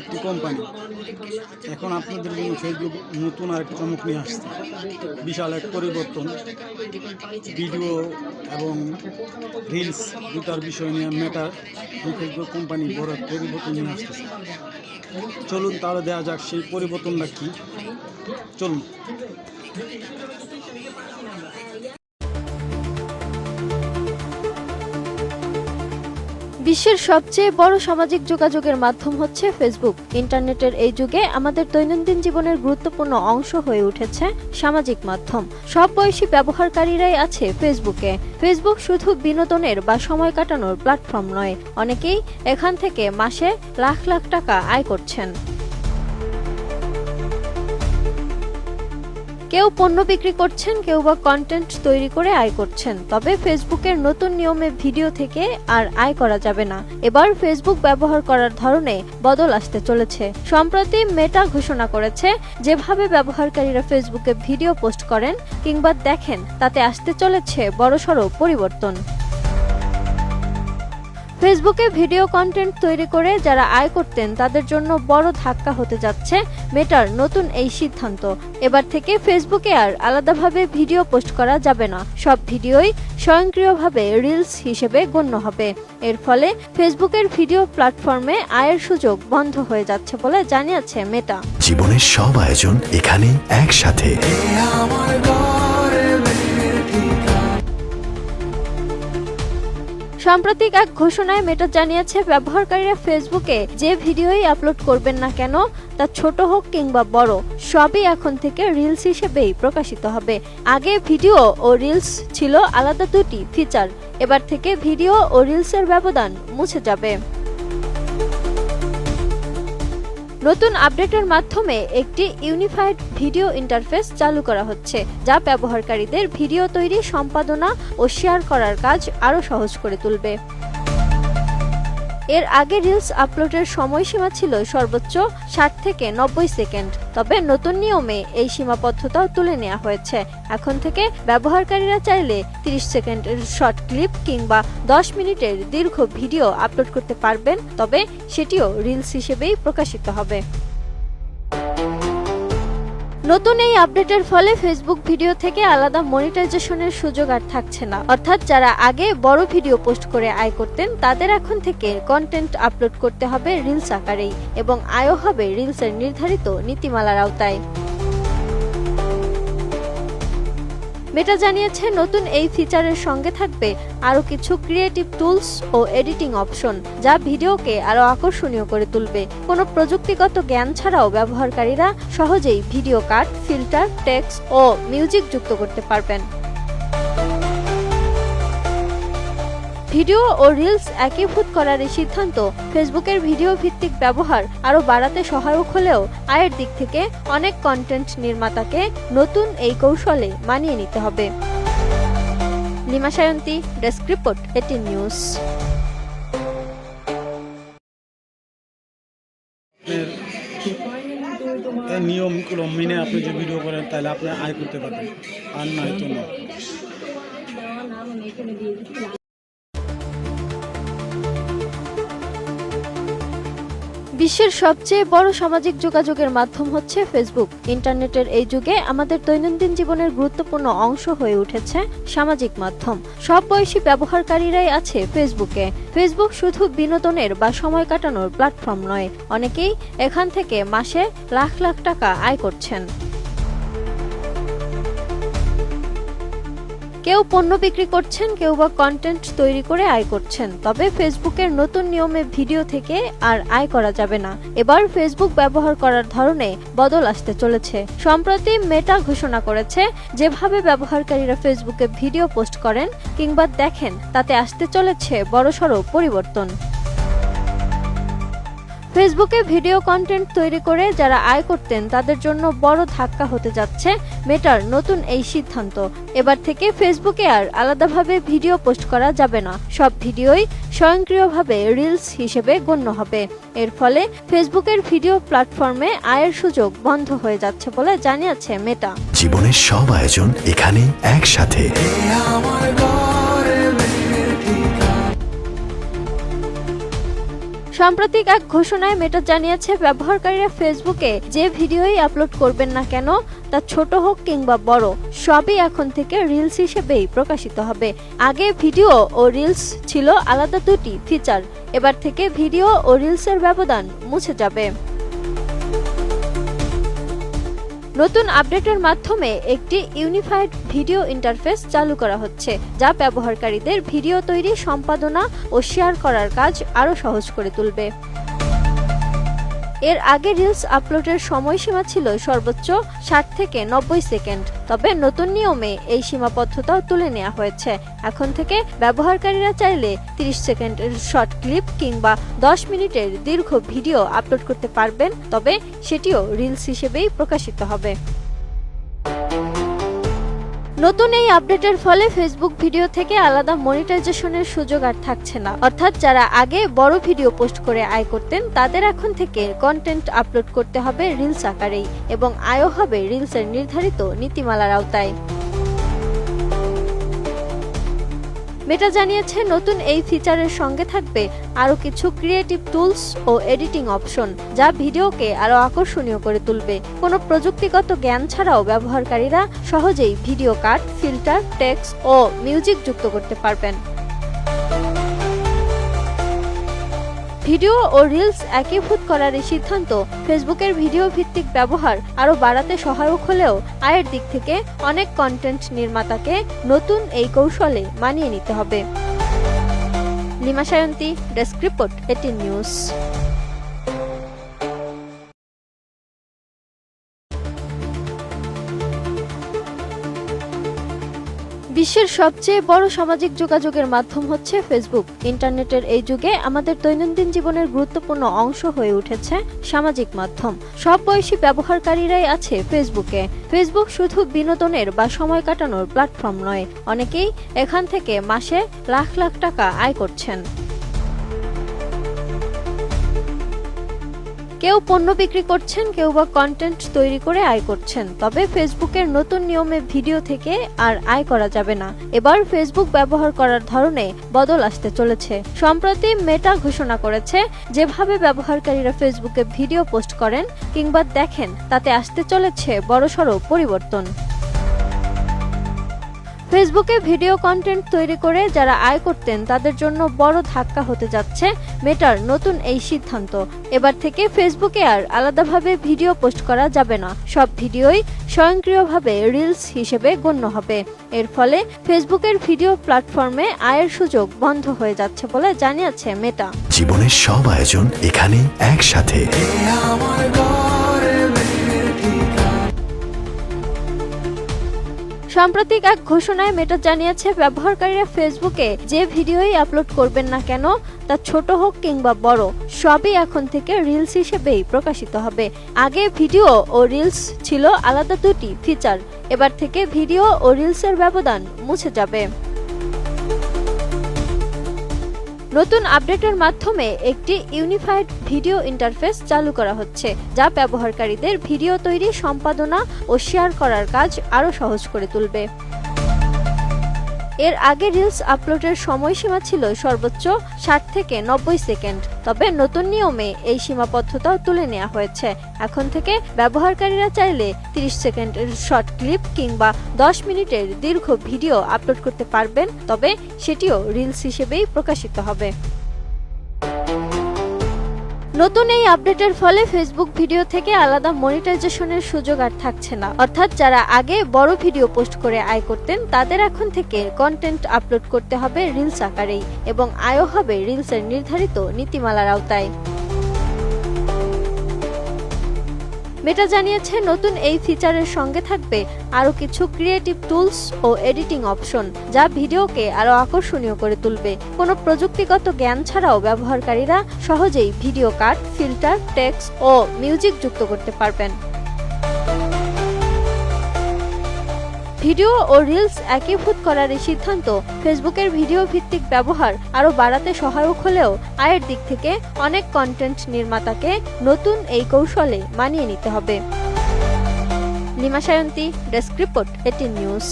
একটি কোম্পানি এখন আপনাদের জন্য ফেসবুক নতুন আর একটা চমক নিয়ে আসছে। বিশাল এক পরিবর্তন। ভিডিও এবং রিলস দুটার বিষয় নিয়ে মেটার ফেসবুক কোম্পানি বড় এক পরিবর্তন নিয়ে আসতেছে চলুন তাহলে দেওয়া যাক সেই পরিবর্তনটা কি। চলুন। বিশ্বের সবচেয়ে বড় সামাজিক যোগাযোগের মাধ্যম হচ্ছে ফেসবুক ইন্টারনেটের এই যুগে আমাদের দৈনন্দিন জীবনের গুরুত্বপূর্ণ অংশ হয়ে উঠেছে সামাজিক মাধ্যম। সব বয়সী ব্যবহারকারীরাই আছে ফেসবুকে ফেসবুক শুধু বিনোদনের বা সময় কাটানোর প্ল্যাটফর্ম নয়, অনেকেই এখান থেকে মাসে লাখ লাখ টাকা আয় করছেন। কেউ পণ্য বিক্রি করছেন, কেউ বা কন্টেন্ট তৈরি করে আয় করছেন। তবে ফেসবুকের নতুন নিয়মে ভিডিও থেকে আর আয় করা যাবে না। এবার ফেসবুক ব্যবহার করার ধরনে বদল আসতে চলেছে। সম্প্রতি মেটা ঘোষণা করেছে, যেভাবে ব্যবহারকারীরা ফেসবুকে ভিডিও পোস্ট করেন কিংবা দেখেন, তাতে আসতে চলেছে বড়সড় পরিবর্তন। ফেসবুকে ভিডিও কন্টেন্ট তৈরি করে যারা আয় করতেন তাদের জন্য বড় ধাক্কা হতে যাচ্ছে মেটার নতুন এই সিদ্ধান্ত। এবার থেকে ফেসবুকে আর আলাদাভাবে ভিডিও পোস্ট করা যাবে না। সব ভিডিওই স্বয়ংক্রিয়ভাবে রিলস হিসেবে গণ্য হবে। এর ফলে ফেসবুকের ভিডিও প্ল্যাটফর্মে আয়ের সুযোগ বন্ধ হয়ে যাচ্ছে বলে জানিয়েছে মেটা। জীবনের সব আয়োজন এখানে একসাথে। সাম্প্রতিক এক ঘোষণায় মেটা জানিয়েছে, ব্যবহারকারীরা ফেসবুকে যে ভিডিওই আপলোড করবেন না কেন, তা ছোট হোক কিংবা বড়, সবই এখন থেকে রিলস হিসেবেই প্রকাশিত হবে। আগে ভিডিও ও রিলস ছিল আলাদা দুটি ফিচার, এবার থেকে ভিডিও ও রিলসের ব্যবধান মুছে যাবে। নতুন আপডেটের মাধ্যমে একটি ইউনিফাইড ভিডিও ইন্টারফেস চালু করা হচ্ছে, যা ব্যবহারকারীদের ভিডিও তৈরি, সম্পাদনা ও শেয়ার করার কাজ আরও সহজ করে তুলবে। এর আগে রিলস আপলোডের সময়সীমা ছিল সর্বোচ্চ ষাট থেকে নব্বই সেকেন্ড তবে নতুন নিয়মে এই সীমাবদ্ধতাও তুলে নেওয়া হয়েছে। এখন থেকে ব্যবহারকারীরা চাইলে 30 সেকেন্ডের শর্ট ক্লিপ কিংবা 10 মিনিটের দীর্ঘ ভিডিও আপলোড করতে পারবেন, তবে সেটিও রিলস হিসেবেই প্রকাশিত হবে। নতুন এই আপডেটের ফলে ফেসবুক ভিডিও থেকে আলাদা মনিটাইজেশনের সুযোগ আর থাকছে না। অর্থাৎ যারা আগে বড় ভিডিও পোস্ট করে আয় করতেন, তাদের এখন থেকে কন্টেন্ট আপলোড করতে হবে রিলস আকারেই এবং আয়ও হবে রিলসের নির্ধারিত নীতিমালার আওতায়। মেটা জানিয়েছে নতুন এই ফিচারের সঙ্গে থাকবে আরও কিছু ক্রিয়েটিভ টুলস ও এডিটিং অপশন যা ভিডিওকে আরও আকর্ষণীয় করে তুলবে। কোনো প্রযুক্তিগত জ্ঞান ছাড়াও ব্যবহারকারীরা সহজেই ভিডিও কাট ফিল্টার টেক্সট ও মিউজিক যুক্ত করতে পারবেন। ভিডিও ও রিলস একীভূত করার এই সিদ্ধান্ত ফেসবুকের ভিডিও ভিত্তিক ব্যবহার আরও বাড়াতে সহায়ক হলেও আয়ের দিক থেকে অনেক কন্টেন্ট নির্মাতাকে নতুন এই কৌশলে মানিয়ে নিতে হবে। Lima Sayanti, desk report, ATN News. নিয়মগুলো মেনে আপনি যে ভিডিও করেন, তাহলে আপনি আয় করতে পারবেন। আর নয় তো বিশ্বের সবচেয়ে বড় সামাজিক যোগাযোগের মাধ্যম হচ্ছে ফেসবুক ইন্টারনেটের এই যুগে আমাদের দৈনন্দিন জীবনের গুরুত্বপূর্ণ অংশ হয়ে উঠেছে সামাজিক মাধ্যম। সব বয়সী ব্যবহারকারীরাই আছে ফেসবুকে ফেসবুক শুধু বিনোদনের বা সময় কাটানোর প্ল্যাটফর্ম নয়, অনেকেই এখান থেকে মাসে লাখ লাখ টাকা আয় করছেন। কেউ পণ্য বিক্রি করছেন, কেউ বা কন্টেন্ট তৈরি করে আয় করছেন। তবে ফেসবুকের নতুন নিয়মে ভিডিও থেকে আর আয় করা যাবে না। এবার ফেসবুক ব্যবহার করার ধরনে বদল আসতে চলেছে। সম্প্রতি মেটা ঘোষণা করেছে, যেভাবে ব্যবহারকারীরা ফেসবুকে ভিডিও পোস্ট করেন কিংবা দেখেন, তাতে আসতে চলেছে বড়সড় পরিবর্তন। ফেসবুকে ভিডিও কন্টেন্ট তৈরি করে যারা আয় করতেন তাদের জন্য বড় ধাক্কা হতে যাচ্ছে মেটার নতুন এই সিদ্ধান্ত। এবার থেকে ফেসবুকে আর আলাদাভাবে ভিডিও পোস্ট করা যাবে না। সব ভিডিওই স্বয়ংক্রিয়ভাবে রিলস হিসেবে গণ্য হবে। এর ফলে ফেসবুকের ভিডিও প্ল্যাটফর্মে আয়ের সুযোগ বন্ধ হয়ে যাচ্ছে বলে জানিয়েছে মেটা। জীবনের সব আয়োজন এখানে একসাথে। সাম্প্রতিক এক ঘোষণায় মেটা জানিয়েছে, ব্যবহারকারীরা ফেসবুকে যে ভিডিওই আপলোড করবেন না কেন, তা ছোট হোক কিংবা বড়, সবই এখন থেকে রিলস হিসেবেই প্রকাশিত হবে। আগে ভিডিও ও রিলস ছিল আলাদা দুটি ফিচার, এবার থেকে ভিডিও ও রিলসের ব্যবধান মুছে যাবে। নতুন আপডেটের মাধ্যমে একটি ইউনিফাইড ভিডিও ইন্টারফেস চালু করা হচ্ছে, যা ব্যবহারকারীদের ভিডিও তৈরি, সম্পাদনা ও শেয়ার করার কাজ আরও সহজ করে তুলবে। এর আগে রিলস আপলোডের সময়সীমা ছিল সর্বোচ্চ ষাট থেকে নব্বই সেকেন্ড। তবে নতুন নিয়মে এই সীমাবদ্ধতাও তুলে নেওয়া হয়েছে। এখন থেকে ব্যবহারকারীরা চাইলে 30 সেকেন্ডের শর্ট ক্লিপ কিংবা 10 মিনিটের দীর্ঘ ভিডিও আপলোড করতে পারবেন, তবে সেটিও রিলস হিসেবেই প্রকাশিত হবে। নতুন এই আপডেটের ফলে ফেসবুক ভিডিও থেকে আলাদা মনিটাইজেশনের সুযোগ আর থাকছে না। অর্থাৎ যারা আগে বড় ভিডিও পোস্ট করে আয় করতেন, তাদের এখন থেকে কন্টেন্ট আপলোড করতে হবে রিলস আকারেই এবং আয়ও হবে রিলসের নির্ধারিত নীতিমালার আওতায়। মেটা জানিয়েছে নতুন এই ফিচারের সঙ্গে থাকবে আরও কিছু ক্রিয়েটিভ টুলস ও এডিটিং অপশন যা ভিডিওকে আরও আকর্ষণীয় করে তুলবে। কোনো প্রযুক্তিগত জ্ঞান ছাড়াও ব্যবহারকারীরা সহজেই ভিডিও কাট ফিল্টার টেক্সট ও মিউজিক যুক্ত করতে পারবেন। ভিডিও ও রিলস একীভূত করার এই সিদ্ধান্ত ফেসবুকের ভিডিও ভিত্তিক ব্যবহার আরও বাড়াতে সহায়ক হলেও আয়ের দিক থেকে অনেক কন্টেন্ট নির্মাতাকে নতুন এই কৌশলে মানিয়ে নিতে হবে। Lima Sayanti, desk report, ATN News. বিশ্বের সবচেয়ে বড় সামাজিক যোগাযোগের মাধ্যম হচ্ছে ফেসবুক ইন্টারনেটের এই যুগে আমাদের দৈনন্দিন জীবনের গুরুত্বপূর্ণ অংশ হয়ে উঠেছে সামাজিক মাধ্যম। সব বয়সী ব্যবহারকারীরাই আছে ফেসবুকে ফেসবুক শুধু বিনোদনের বা সময় কাটানোর প্ল্যাটফর্ম নয়, অনেকেই এখান থেকে মাসে লাখ লাখ টাকা আয় করছেন। কেউ পণ্য বিক্রি করছেন, কেউ বা কন্টেন্ট তৈরি করে আয় করছেন। তবে ফেসবুকের নতুন নিয়মে ভিডিও থেকে আর আয় করা যাবে না। এবার ফেসবুক ব্যবহার করার ধরনে বদল আসতে চলেছে। সম্প্রতি মেটা ঘোষণা করেছে, যেভাবে ব্যবহারকারীরা ফেসবুকে ভিডিও পোস্ট করেন কিংবা দেখেন, তাতে আসতে চলেছে বড়সড় পরিবর্তন। ফেসবুকে ভিডিও কন্টেন্ট তৈরি করে যারা আয় করতেন তাদের জন্য বড় ধাক্কা হতে যাচ্ছে মেটার নতুন এই সিদ্ধান্ত। এবার থেকে ফেসবুকে আর আলাদাভাবে ভিডিও পোস্ট করা যাবে না। সব ভিডিওই স্বয়ংক্রিয়ভাবে রিলস হিসেবে গণ্য হবে। এর ফলে ফেসবুকের ভিডিও প্ল্যাটফর্মে আয়ের সুযোগ বন্ধ হয়ে যাচ্ছে বলে জানিয়েছে মেটা। জীবনের সব আয়োজন এখানে একসাথে। সাম্প্রতিক এক ঘোষণায় মেটা জানিয়েছে, ব্যবহারকারীরা ফেসবুকে যে ভিডিওই আপলোড করবেন না কেন, তা ছোট হোক কিংবা বড়, সবই এখন থেকে রিলস হিসেবেই প্রকাশিত হবে। আগে ভিডিও ও রিলস ছিল আলাদা দুটি ফিচার এবার থেকে ভিডিও ও রিলসের ব্যবধান মুছে যাবে। নতুন আপডেটের মাধ্যমে একটি ইউনিফাইড ভিডিও ইন্টারফেস চালু করা হচ্ছে, যা ব্যবহারকারীদের ভিডিও তৈরি, সম্পাদনা ও শেয়ার করার কাজ আরও সহজ করে তুলবে। এর আগে রিলস আপলোডের সময়সীমা ছিল সর্বোচ্চ ষাট থেকে নব্বই সেকেন্ড। তবে নতুন নিয়মে এই সীমাবদ্ধতাও তুলে নেওয়া হয়েছে। এখন থেকে ব্যবহারকারীরা চাইলে 30 সেকেন্ডের শর্ট ক্লিপ কিংবা 10 মিনিটের দীর্ঘ ভিডিও আপলোড করতে পারবেন, তবে সেটিও রিলস হিসেবেই প্রকাশিত হবে। নতুন এই আপডেটের ফলে ফেসবুক ভিডিও থেকে আলাদা মনিটাইজেশনের সুযোগ আর থাকছে না। অর্থাৎ যারা আগে বড় ভিডিও পোস্ট করে আয় করতেন, তাদের এখন থেকে কন্টেন্ট আপলোড করতে হবে রিলস আকারেই এবং আয়ও হবে রিলসের নির্ধারিত নীতিমালার আওতায়। মেটা জানিয়েছে নতুন এই ফিচারের সঙ্গে থাকবে আরও কিছু ক্রিয়েটিভ টুলস ও এডিটিং অপশন যা ভিডিওকে আরও আকর্ষণীয় করে তুলবে। কোনো প্রযুক্তিগত জ্ঞান ছাড়াও ব্যবহারকারীরা সহজেই ভিডিও কাট ফিল্টার টেক্সট ও মিউজিক যুক্ত করতে পারবেন। ভিডিও ও রিলস একীভূত করার এই সিদ্ধান্ত ফেসবুকের ভিডিও ভিত্তিক ব্যবহার আরও বাড়াতে সহায়ক হলেও আয়ের দিক থেকে অনেক কন্টেন্ট নির্মাতাকে নতুন এই কৌশলে মানিয়ে নিতে হবে। Lima Sayanti desk report ATN News.